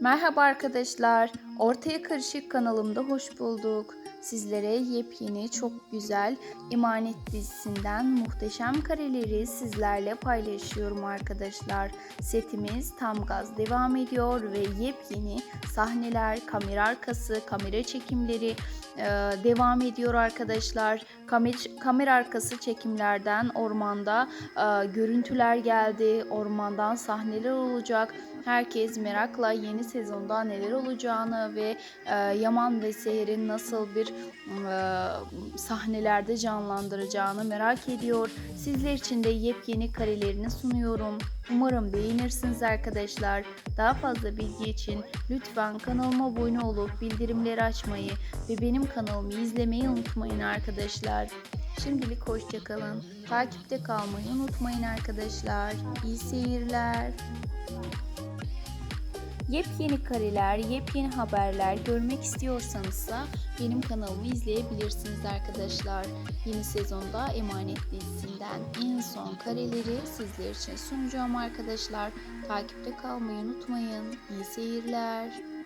Merhaba arkadaşlar. Ortaya Karışık kanalımda hoş bulduk. Sizlere yepyeni çok güzel Emanet dizisinden muhteşem kareleri sizlerle paylaşıyorum arkadaşlar. Setimiz tam gaz devam ediyor ve yepyeni sahneler, kamera arkası, kamera çekimleri e, devam ediyor arkadaşlar. Kamera, kamera arkası çekimlerden ormanda e, görüntüler geldi. Ormandan sahneler olacak. Herkes merakla yeni sezonda neler olacağını ve e, Yaman ve Seher'in nasıl bir e, sahnelerde canlandıracağını merak ediyor. Sizler için de yepyeni karelerini sunuyorum. Umarım beğenirsiniz arkadaşlar. Daha fazla bilgi için lütfen kanalıma abone olup bildirimleri açmayı ve benim kanalımı izlemeyi unutmayın arkadaşlar. Şimdilik hoşçakalın. Takipte kalmayı unutmayın arkadaşlar. İyi seyirler. Yepyeni kareler, yepyeni haberler görmek istiyorsanız da benim kanalımı izleyebilirsiniz arkadaşlar. Yeni sezonda Emanet dizisinden en son kareleri sizler için sunacağım arkadaşlar. Takipte kalmayı unutmayın. İyi seyirler.